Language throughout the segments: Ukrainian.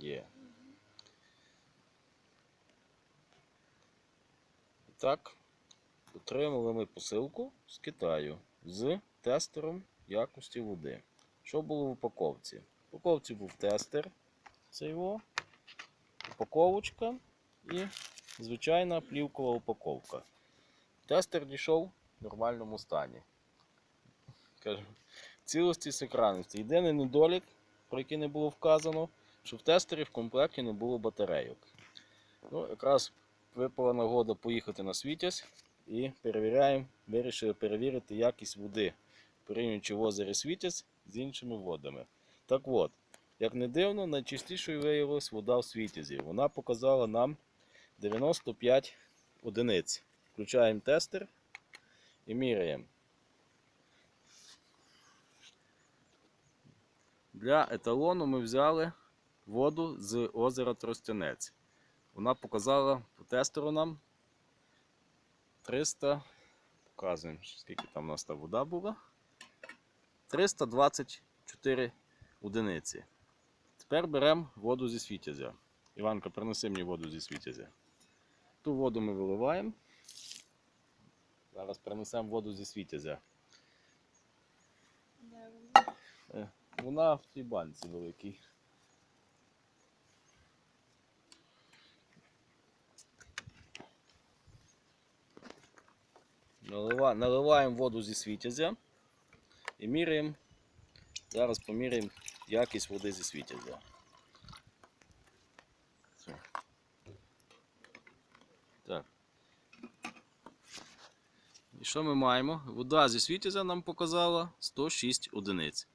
Є. І так, отримали ми посилку з Китаю з тестером якості води. Що було в упаковці? В упаковці був тестер, це його, упаковочка і звичайна плівкова упаковка. Тестер дійшов в нормальному стані. Кажу, цілості сохранності. Єдиний недолік, про який не було вказано, що в тестері в комплекті не було батарейок. Ну, якраз випала нагода поїхати на Світязь і перевіряємо, вирішили перевірити якість води, порівнюючи в озері Світязь з іншими водами. Так от, як не дивно, найчастішою виявилась вода в Світязі. Вона показала нам 95 одиниць. Включаємо тестер і міряємо. Для еталону ми взяли воду з озера Тростянець. Вона показала по тестеру нам 300. Показуємо, скільки там у нас та вода була. 324 одиниці. Тепер беремо воду зі світязя. Іванка, принеси мені воду зі світязя. Ту воду ми виливаємо. Зараз принесемо воду зі світязя. Е, Вона в цій банці великій. Наливаємо воду зі світязя і міряємо. Зараз поміряємо якість води зі світязя. Так. І що ми маємо? Вода зі світязя нам показала 106 одиниць.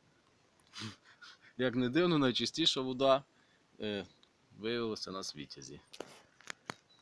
Як не дивно, найчастіша вода е, виявилася на світязі.